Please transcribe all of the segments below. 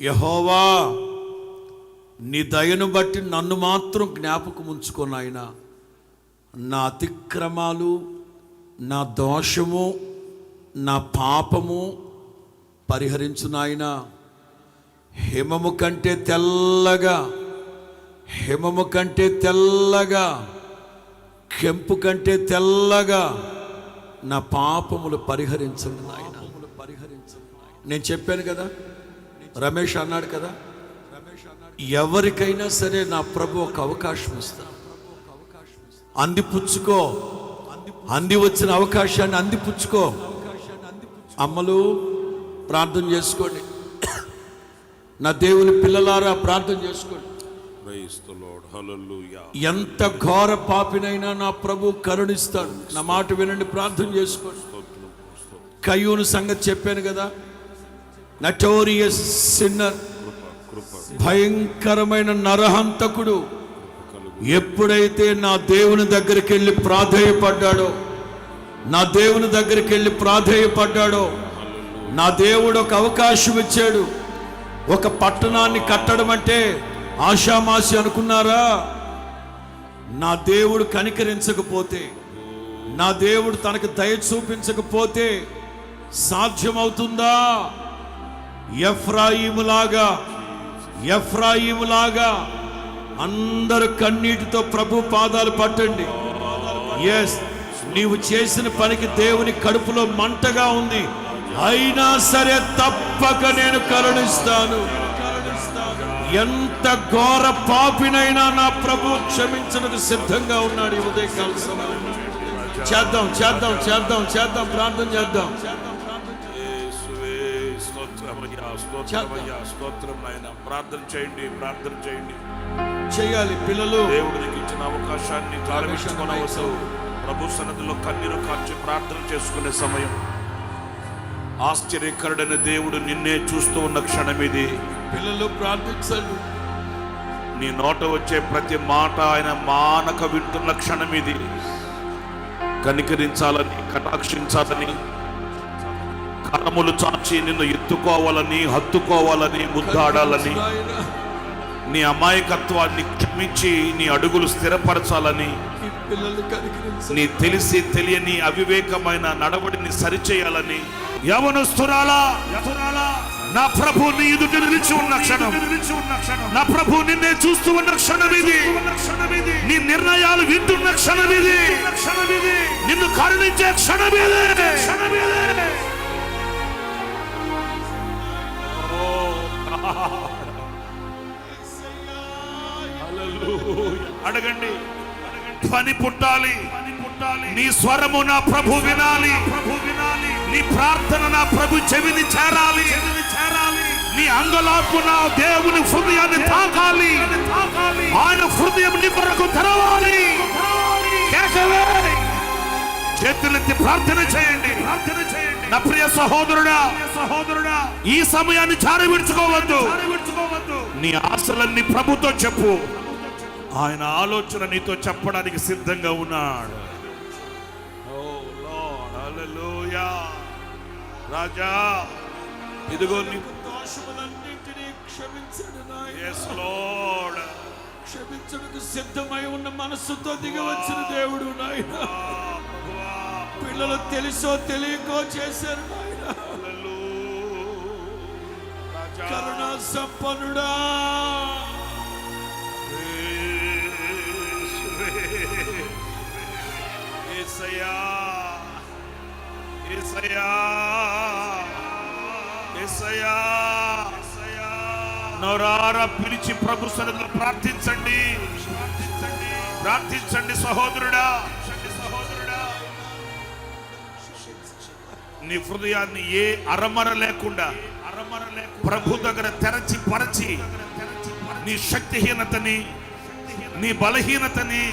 యహోవా నీ దయను బట్టి నన్ను మాత్రం జ్ఞాపకం ఉంచుకొని ఆయన నా అతిక్రమాలు నా దోషము నా పాపము పరిహరించు నాయన. హిమము కంటే తెల్లగా హిమము కంటే తెల్లగా కెంపు కంటే తెల్లగా నా పాపములు పరిహరించండి నాయన. నేను చెప్పాను కదా రమేష్ అన్నాడు కదా ఎవరికైనా సరే నా ప్రభు ఒక అవకాశం ఇస్తా. అందిపుచ్చుకో అంది వచ్చిన అవకాశాన్ని అందిపుచ్చుకో అమ్మలు ప్రార్థన చేసుకోండి. నా దేవుని పిల్లలారా ప్రార్థన చేసుకోండి. ఎంత ఘోర పాపినైనా నా ప్రభు కరుణిస్తాడు. నా మాట వినండి ప్రార్థన చేసుకోండి. కయ్యూను సంగతి చెప్పాను కదా నటోరియస్ సిన్నర్ భయంకరమైన నరహంతకుడు. ఎప్పుడైతే నా దేవుని దగ్గరికి వెళ్ళి ప్రాధేయపడ్డాడో నా దేవుని దగ్గరికి వెళ్ళి ప్రాధేయపడ్డాడో నా దేవుడు ఒక అవకాశం ఇచ్చాడు. ఒక పట్టణాన్ని కట్టడం అంటే ఆషామాషి అనుకున్నారా? నా దేవుడు కనికరించకపోతే నా దేవుడు తనకు దయ చూపించకపోతే సాధ్యమవుతుందా? ఎఫ్రాయిములాగా ఎఫ్రాయిములాగా అందరు కన్నీటితో ప్రభు పాదాలు పట్టండి. ఎస్ నీవు చేసిన పనికి దేవుని కడుపులో మంటగా ఉంది. అయినా సరే తప్పక నేను కరుణిస్తాను. ఎంత ఘోర పాపినైనా నా ప్రభు క్షమించడానికి సిద్ధంగా ఉన్నాడు ఈ ఉదయకాల సమయం చేద్దాం చేద్దాం చేద్దాం చేద్దాం ప్రార్థన చేద్దాం. స్తోత్రమయ్యా, స్తోత్రం నాయన ప్రార్థన చేయండి ప్రార్థన చేయండి. చేయాలి పిల్లలు. దేవుడు నీకు ఇచ్చిన అవకాశాన్ని ప్రారంభించుకోనవద్దు ప్రభు సన్నదిలో కన్నీరు కార్చి ప్రార్థన చేసుకునే సమయం. ఆశ్చర్యకరుడైన దేవుడు నిన్నే చూస్తూ ఉన్న క్షణం ఇది. పిల్లలు ప్రార్థించండి. నీ నోట వచ్చే ప్రతి మాట ఆయన మానక వింటున్న క్షణం ఇది. కనికరించాలని కటాక్షించాలని కరములు చాచి నిన్ను ఎత్తుకోవాలని హత్తుకోవాలని ముద్దాడాలని నీ అమాయకత్వాన్ని క్షమించి నీ అడుగులు స్థిరపరచాలని నీ తెలిసి తెలియని అవివేకమైన నడవడిని సరిచేయాలని. యవనస్తురాలా నా ప్రభు నీ ఎదుట నిలిచి ఉన్న క్షణం. నా ప్రభు నిన్నే చూస్తూ ఉన్న క్షణం ఇది. నీ నిర్ణయాలు వింటున్న క్షణం ఇది. నిన్ను కరుణించే క్షణం ఇది. అడగండి. పని పుట్టాలి. నీ స్వరము నా ప్రభు వినాలి. ప్రభు వినాలి. నీ ప్రార్థన నా ప్రభు చెవిని చేరాలి. చేరాలి. నీ అంగలార్పు నా దేవుని హృదయాన్ని తాకాలి. ఆయన హృదయం నీ కొరకు తెరవాలి. చేతులెత్తి ప్రార్థన చేయండి. ప్రార్థన చేయండి. నా ప్రియ సహోదరుడా సహోదరుడా ఈ సమయాన్ని చారవిడ్చుకోవద్దు. నీ ఆశలన్నీ ప్రభుతో చెప్పు. ఆయన ఆలోచన నీతో చెప్పడానికి సిద్ధంగా ఉన్నాడు. ఓ లార్డ్ హల్లెలూయా రాజా ఇదిగో నీ దోషములన్నింటినీ క్షమించడు క్షమించడానికి సిద్ధమై ఉన్న మనస్సుతో దిగి వచ్చిన దేవుడు నాయన. పిల్లలు తెలుసో తెలియకో చేశారు నాయన. కరుణా సంపన్నుడా. ఏసయ్యా ఏసయ్యా ఏసయ్యా. నోరారా పిలిచి ప్రభు సన్నిధిలో ప్రార్థించండి. ప్రార్థించండి. సహోదరుడా. నీ హృదయాన్ని ఏ అరమర లేకుండా అరమర ప్రభు దగ్గర తెరచి పరచి నీ శక్తిహీనతని నీ బలహీనతని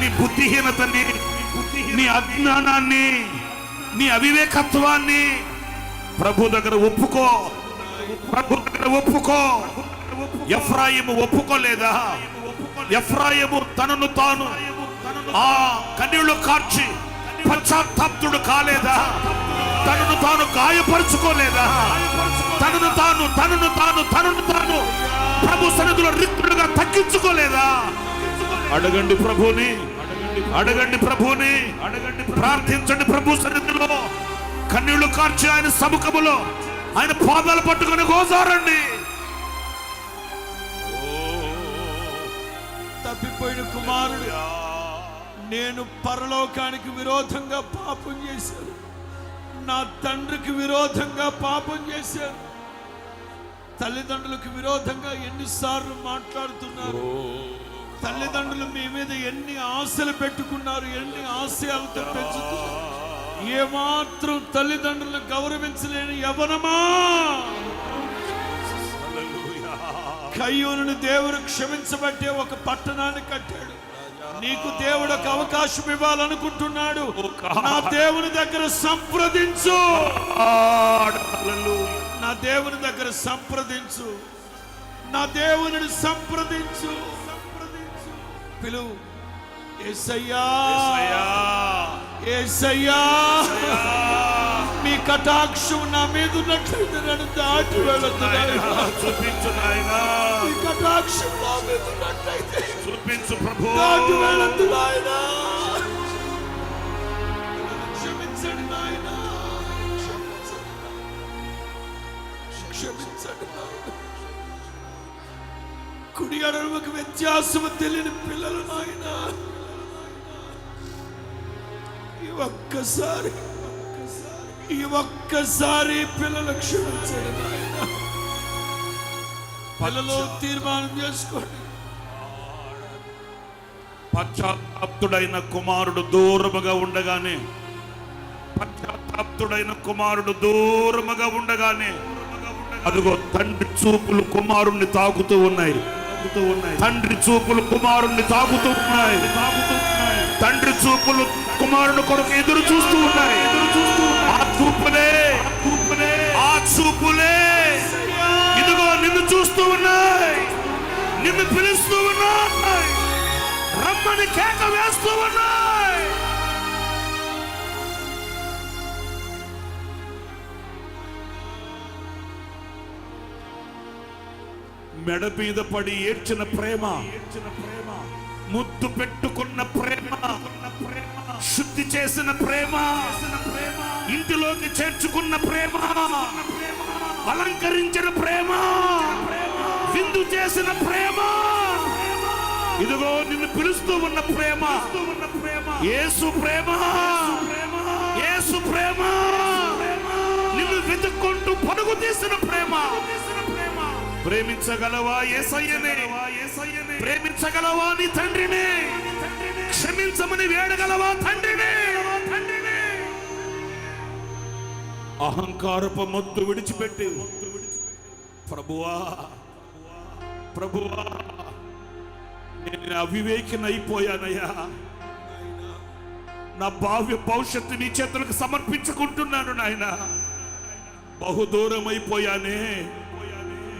నీ బుద్ధిహీనతని నీ అజ్ఞానాన్ని నీ అవివేకత్వాన్ని ప్రభు దగ్గర ఒప్పుకో. ప్రభు దగ్గర ఒప్పుకో. ఎఫ్రాయిము ఒప్పుకోలేదా? ఎఫ్రాయిము తనను తాను ఆ కన్నీళ్ళు కార్చి పశ్చాత్తాప్తుడు కాలేదా? తనను తాను గాయపరుచుకోలేదా? తనను తాను తనను తాను తాను తనను తాను ప్రభు సన్నిధిలో రిక్తుడుగా తగ్గించుకోలేదా? అడగండి ప్రభుని అడగండి ప్రభుని అడగండి ప్రార్థించండి ప్రభు సన్నిధిలో. కన్నీళ్ళు కార్చి ఆయన సముఖములో ఆయన పాదాలు పట్టుకొని గోజారండి. తప్పిపోయిన కుమారుడు నేను పరలోకానికి విరోధంగా పాపం చేశాను. నా తండ్రికి విరోధంగా పాపం చేశాను తల్లిదండ్రులకు విరోధంగా ఎన్నిసార్లు మాట్లాడుతున్నారు. తల్లిదండ్రులు మీ మీద ఎన్ని ఆశలు పెట్టుకున్నారు ఎన్ని ఆశయాలతో పెంచుతున్నారు. ఏమాత్రం తల్లిదండ్రులను గౌరవించలేని యవనమా కయ్యూరుని దేవుడు క్షమించబట్టే ఒక పట్టణాన్ని కట్టాడు. నీకు దేవుడు ఒక అవకాశం ఇవ్వాలనుకుంటున్నాడు. నా దేవుని దగ్గర సంప్రదించు. నా దేవుని దగ్గర సంప్రదించు. నా దేవుని సంప్రదించు. సంప్రదించు పిలువు ఏసయ్యా. ఏసయ్యా. కటాక్షం నా మీద ఉన్నట్లయితే నన్ను దాటి వెళుతున్నాను చూపించు నాయనా మీ కటాక్షం నా మీద ఉన్నట్లయితే చూపించు ప్రభు దాటి వెళ్ళొద్దు నాయనా క్షమించండి నాయనా క్షమించండి నాయనా కుడి అడవులకు వ్యత్యాసము తెలియని పిల్లలు నాయనా ఒక్కసారి ఈ ఒక్కసారి పిల్లలు క్షమించండి పిల్లలు తీర్మానం చేసుకోండి. పశ్చాత్తాప్తుడైన కుమారుడు దూరముగా ఉండగానే పశ్చాత్తాప్తుడైన కుమారుడు దూరముగా ఉండగానే అదిగో తండ్రి చూపులు కుమారుణ్ణి తాకుతూ ఉన్నాయి. తండ్రి చూపులు కుమారుణ్ణి తాకుతూ ఉన్నాయి. తాకుతూ ఉన్నాయి తండ్రి చూపులు కుమారుని కొరకు ఎదురు చూస్తూ ఉన్నాయి. ఎదురు చూస్తూ చూపులే ఆ చూపులే ఇదిగో నిన్ను చూస్తూ ఉన్నాయి. నిన్ను పిలుస్తూ ఉన్నాయి. రమ్మని కేక వేస్తూ ఉన్నాయి. మెడ మీద పడి ఏడ్చిన ప్రేమ ఏడ్చిన ప్రేమ. ముద్దు పెట్టుకున్న ప్రేమ శుద్ధి చేసిన ప్రేమ. ఇంటిలోకి చేర్చుకున్న ప్రేమ అలంకరించిన ప్రేమ విందు చేసిన ప్రేమ. ఇదిగో నిన్ను పిలుస్తూ ఉన్న ప్రేమ. యేసు ప్రేమ. యేసు ప్రేమ. నిన్ను వెతుక్కుంటూ పరుగు తీసిన ప్రేమ. ప్రేమించగలవా ఏసయ్యనే? ప్రేమించగలవా నీ తండ్రిని? క్షమించమని వేడగలవా తండ్రినే? అహంకారపు మొత్తు విడిచిపెట్టి. ప్రభువా ప్రభువా నేను అవివేకినైపోయానయ్యా. నా భావ్య భవిష్యత్తు నీ చేతులకు సమర్పించుకుంటున్నాను నాయన. బహు దూరం అయిపోయానే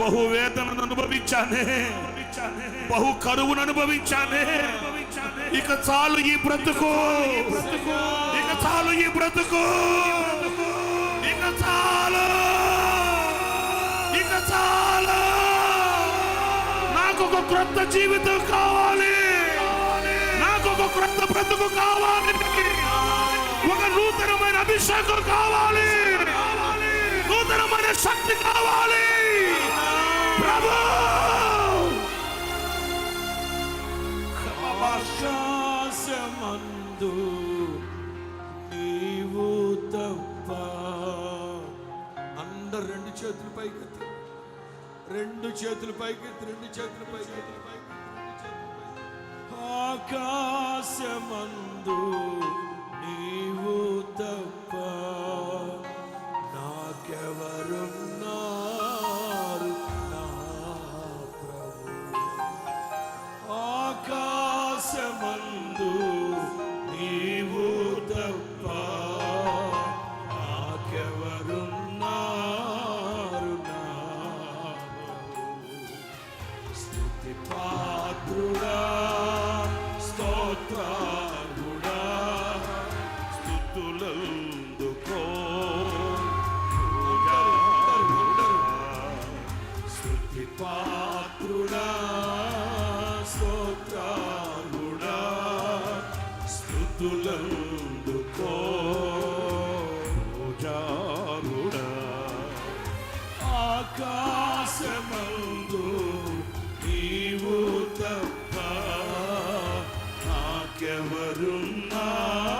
బహు వేదనను అనుభవించానే బహు కరువును అనుభవించానే. ఇక చాలు ఈ బ్రతుకు ఇక చాలు ఈ బ్రతుకు. చాలు ఇక చాలు నాకు ఒక క్రొత్త జీవితం కావాలి. నాకు ఒక క్రొత్త బ్రతుకు కావాలి. ఒక నూతనమైన అభిషేకం కావాలి. నూతనమైన శక్తి కావాలి. ప్రభు! ఆకాశమందు చేతులు పైకెత్తి. రెండు చేతులు పైకెత్తి రెండు చేతులు పైకెత్తి. ఆకాశమందు నీవు తప్ప పాత్రుడా hakke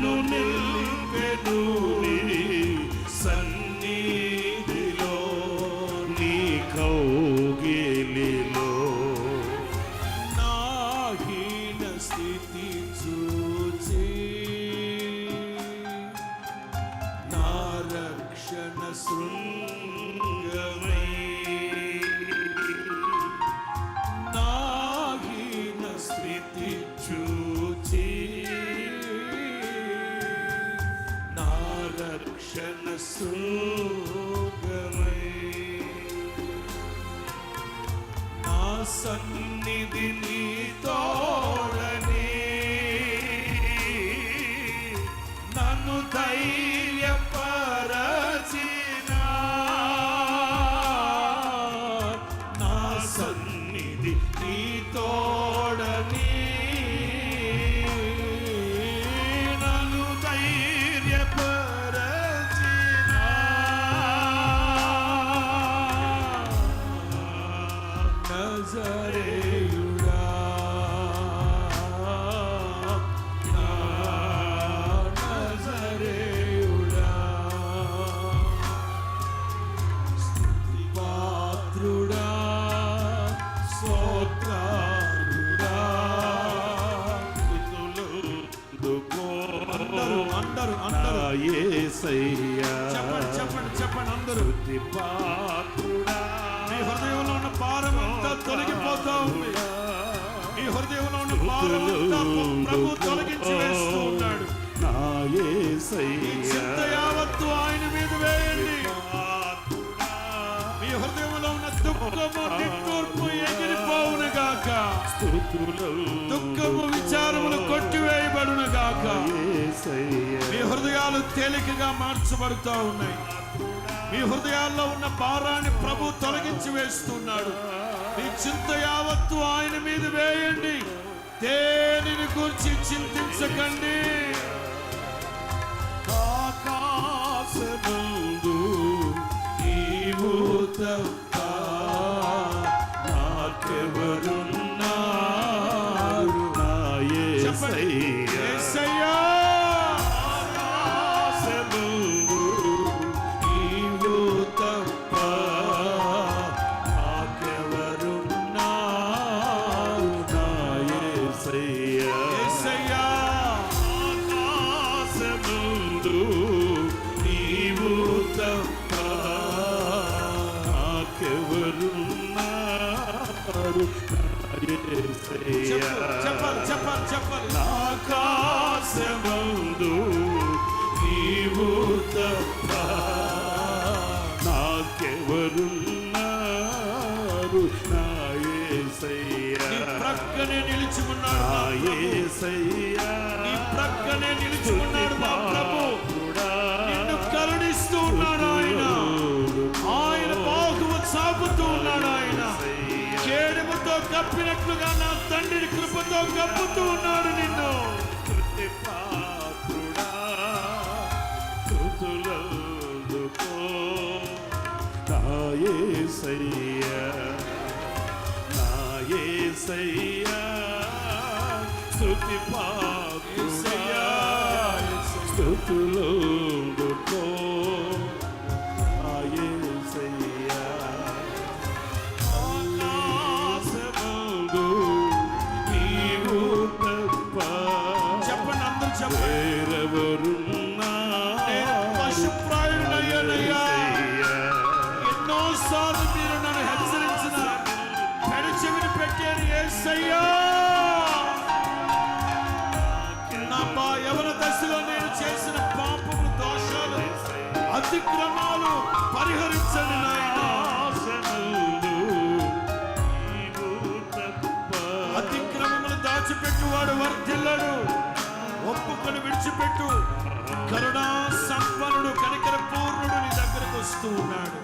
no no no నిధి నీతోడని నన్ను దై దుఃఖము విచారములు కొట్టివేయబడును గాక. మీ హృదయాలు తేలికగా మార్చబడుతూ ఉన్నాయి. మీ హృదయాల్లో ఉన్న భారాన్ని ప్రభు తొలగించి వేస్తున్నాడు. మీ చింత యావత్తు ఆయన మీద వేయండి. దేనిని గురించి చింతించకండి. నాకెవరున్నారు నా నీ యేసయ్యా ప్రక్కనే నిలిచి ఉన్నాడు నా నా ప్రక్కనే నిలిచి ఉన్నాడు మా ప్రభు. నిన్ను కరుణిస్తూ ఉన్నాడు ఆయన. ఆయన బాహువు చాపుతూ ఉన్నాడు ఆయన. కేడుముతో కప్పినట్లుగా నా తండ్రి కృపతో కప్పుతూ ఉన్నాడు నిన్ను. కృతిపాత్రుడా కృతులందుకో నా యేసయ్యా నా యేసయ్యా స్తుతి పాత్రుడా స్తుతులందుకో నా యేసయ్యా ఆకాశమందు నీవు తప్ప చెప్పండి అందరూ చెప్పండి. ఏసయ్యా నా బా యవన దశలో నేను చేసిన పాపము దోషాలు అతిక్రమాలు పరిహరించండి నాయనా. అతిక్రమములు దాచిపెట్టువాడు వర్ధిల్లడు. ఒప్పుకొని విడిచిపెట్టు. కరుణా సంపన్నుడు కనికర పూర్ణుడు నీ దగ్గరకు వస్తూ ఉన్నాడు.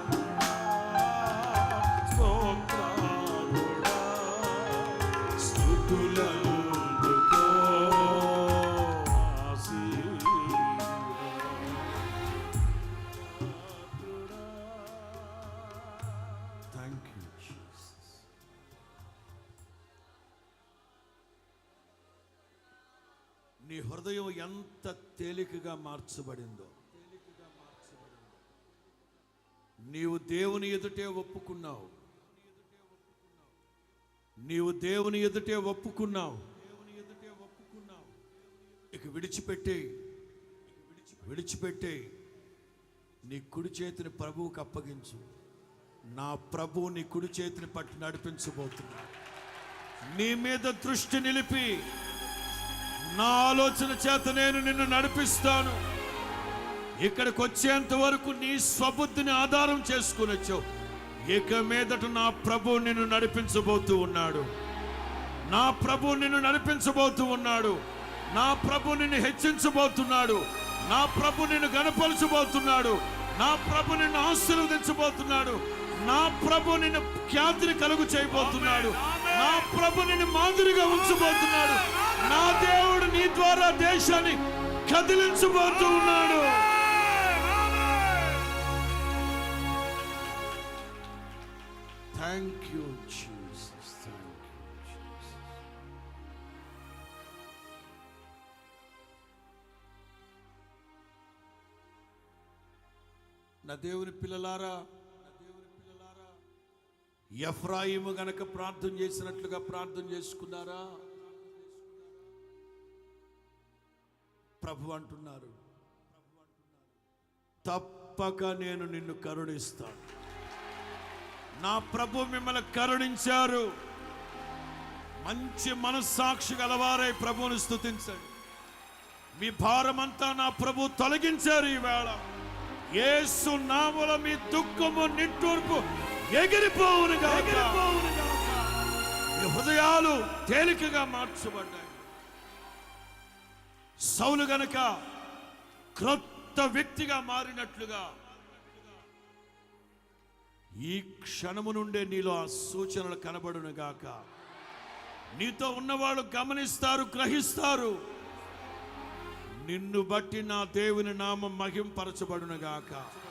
నీ హృదయం ఎంత తేలికగా మార్చబడిందో. నీవు దేవుని ఎదుటే ఒప్పుకున్నావు. నీవు దేవుని ఎదుటే ఒప్పుకున్నావు. ఇక విడిచిపెట్టే విడిచిపెట్టే నీ కుడి చేతిని ప్రభువుకి అప్పగించు. నా ప్రభువు నీ కుడి చేతిని పట్టి నడిపించబోతున్నా నీ మీద దృష్టి నిలిపి నా ఆలోచన చేత నేను నిన్ను నడిపిస్తాను. ఇక్కడికి వచ్చేంత వరకు నీ స్వబుద్ధిని ఆధారం చేసుకుని వచ్చావు. ఇక మీదట నా ప్రభు నిన్ను నడిపించబోతూ ఉన్నాడు. నా ప్రభు నిన్ను నడిపించబోతూ ఉన్నాడు. నా ప్రభు నిన్ను హెచ్చించబోతున్నాడు. నా ప్రభు నిన్ను గనపరచబోతున్నాడు నా ప్రభు నిన్ను ఆశీర్వదించబోతున్నాడు. నా ప్రభు నిన్ను ఖ్యాతిని కలుగు చేయబోతున్నాడు. నా ప్రభు నిన్ను మాదిరిగా ఉంచబోతున్నాడు. నా దేవుడు నీ ద్వారా దేశాన్ని కదిలించబోతూ ఉన్నాడు. థ్యాంక్ యూ నా దేవుని పిల్లలారా నా దేవుని పిల్లలారా ఎఫ్రాయిము గనక ప్రార్థన చేసినట్లుగా ప్రార్థన చేసుకున్నారా? ప్రభు అంటున్నారు. తప్పక నేను నిన్ను కరుణిస్తాను. నా ప్రభు మిమ్మల్ని కరుణించారు. మంచి మనస్సాక్షి గలవారై ప్రభువుని స్తుతించండి. మీ భారమంతా నా ప్రభు తొలగించారు ఈవేళ యేసు నాముల మీ దుఃఖము నిట్టూర్పు ఎగిరిపోవును మీ హృదయాలు తేలికగా మార్చబడ్డాయి. సౌలు గనక క్రొత్త వ్యక్తిగా మారినట్లుగా ఈ క్షణము నుండే నీలో ఆ సూచనలు కనబడును గాక. నీతో ఉన్నవాళ్ళు గమనిస్తారు గ్రహిస్తారు. నిన్ను బట్టి నా దేవుని నామం మహింపరచబడును గాక.